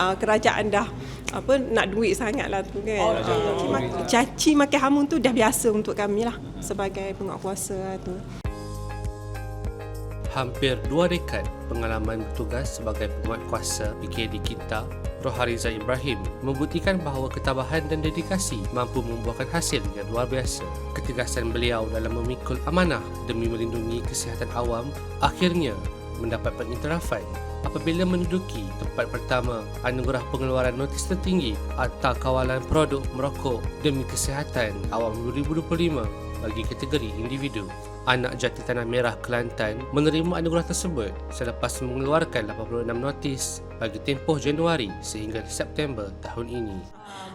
uh, kerajaan dah apa nak duit sangat lah tu kan. Oh, caci, maki, caci maki hamun tu dah biasa untuk kami lah sebagai penguatkuasa lah tu. Hampir dua dekad pengalaman bertugas sebagai penguatkuasa PKD kita Rohariza Ibrahim membuktikan bahawa ketabahan dan dedikasi mampu membuahkan hasil yang luar biasa. Ketegasan beliau dalam memikul amanah demi melindungi kesihatan awam akhirnya mendapat pengiktirafan apabila menduduki tempat pertama anugerah pengeluaran notis tertinggi atau kawalan produk merokok demi kesihatan awam 2025 bagi kategori individu anak jati tanah merah Kelantan menerima anugerah tersebut selepas mengeluarkan 86 notis bagi tempoh Januari sehingga September tahun ini.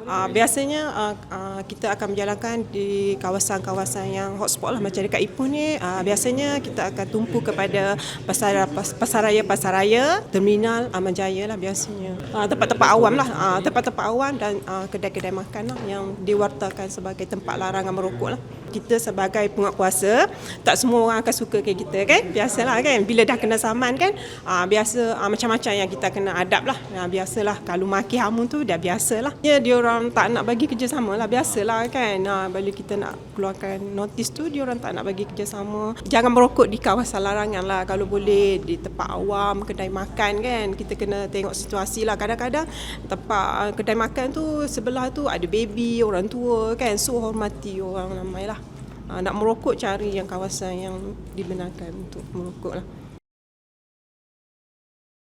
Uh, biasanya uh, uh, kita akan menjalankan di kawasan-kawasan yang hotspot lah macam dekat Ipoh ni. Uh, biasanya kita akan tumpu kepada pasar pasaraya pasaraya terminal Ahmad Jaya lah biasanya. Uh, tempat-tempat awam lah. Uh, tempat-tempat awam dan uh, kedai-kedai makan lah yang diwartakan sebagai tempat larangan merokok lah. Kita sebagai penguatkuasa tak semua orang akan suka kayak kita kan? Biasalah kan? Bila dah kena saman kan? Aa, biasa aa, macam-macam yang kita kena adab lah. Aa, biasalah. Kalau maki hamun tu dah biasalah. Ya dia orang tak nak bagi kerjasama lah. Biasalah kan? Aa, bila kita nak keluarkan notis tu dia orang tak nak bagi kerjasama. Jangan merokok di kawasan larangan lah. Kalau boleh di tempat awam kedai makan kan? Kita kena tengok situasi lah. Kadang-kadang tempat kedai makan tu sebelah tu ada baby orang tua kan? So hormati orang ramai lah uh, nak merokok cari yang kawasan yang dibenarkan untuk merokok lah.